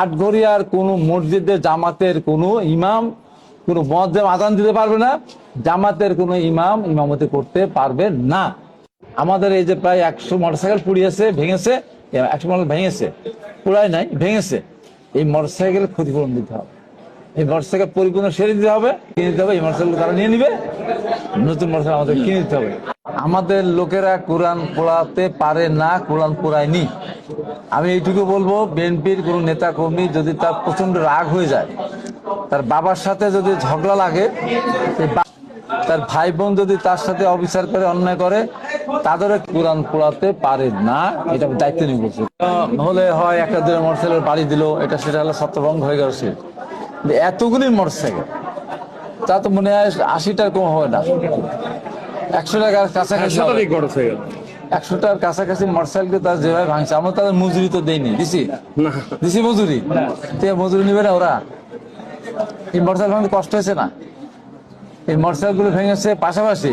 আটঘরিয়ার কোন মসজিদে জামাতের কোন ইমাম, কোন মজ্জাম আদান দিতে পারবে না, জামাতের কোন ইমাম ইমামতি করতে পারবে না। আমাদের এই যে প্রায় একশো মোটরসাইকেল পুড়িয়েছে, ভেঙেছে, একশো মোটর ভেঙেছে পুরাই নাই, ভেঙেছে। এই মোটরসাইকেল ক্ষতিপূরণ দিতে হবে। এই মোটরসাইকেল পরিপূর্ণ সেরে দিতে হবে, কিনে দিতে হবে, এই মোটরসাইকেল তারা নিয়ে নিবে, নতুন মোটরসাইকেল আমাদের কিনে দিতে হবে। আমাদের লোকেরা কোরআন পড়াতে পারে না, কোরআন পড়ায়নি। আমি এইটুকু বলব, বিএনপির কোন নেতা কর্মী যদি তার প্রচণ্ড রাগ হয়ে যায়, তার বাবার সাথে যদি ঝগড়া লাগে তার ভাই বোন যদি তার সাথে অবিচার করে, অন্যায় করে, তাদেরও কোরআন পড়াতে পারে না, এটা আমি দায়িত্ব নিয়ে বলছি। হলে হয় একটা দুটো মোটরসাইকেল বাড়ি দিল, এটা সেটা হলো সত্যভঙ্গ হয়ে কিন্তু এতগুলি মোটরসাইকেল তা তো মনে হয় আশিটার কম হবে না। একশো টাকার কাছাকাছি। শতাধিক মোটরসাইকেল একশোটার কাছাকাছি মোটরসাইকেল তার যেভাবে ভাঙছে আমরা তাদের মজুরি তো দেইনি দিছি? দিছি মজুরি? তে মজুরি নিবে না ওরা? এই মোটরসাইকেল ভাঙতে কষ্ট হয়েছে না? এই মোটরসাইকেলগুলো ভেঙেছে পাশাপাশি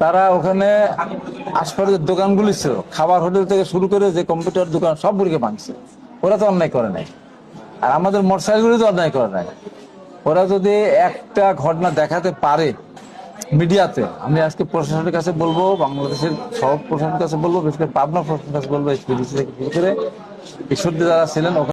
তারা ওখানে আশপাশের দোকানগুলি ছিল খাবার হোটেল থেকে শুরু করে যে কম্পিউটার দোকান সবগুলিকে ভাঙছে। ওরা তো অন্যায় করে নাই। আর আমাদের মোটরসাইকেল গুলি তো অন্যায় করে নাই। ওরা যদি একটা ঘটনা দেখাতে পারে মিডিয়াতে। আমি আজকে প্রশাসনের কাছে বলব, বাংলাদেশের সব প্রশাসনের কাছে বলব, বিশেষ করে পাবনা প্রশাসনের কাছে বলব এসপি থেকে শুরু করে ঈশ্বরদী যারা ছিলেন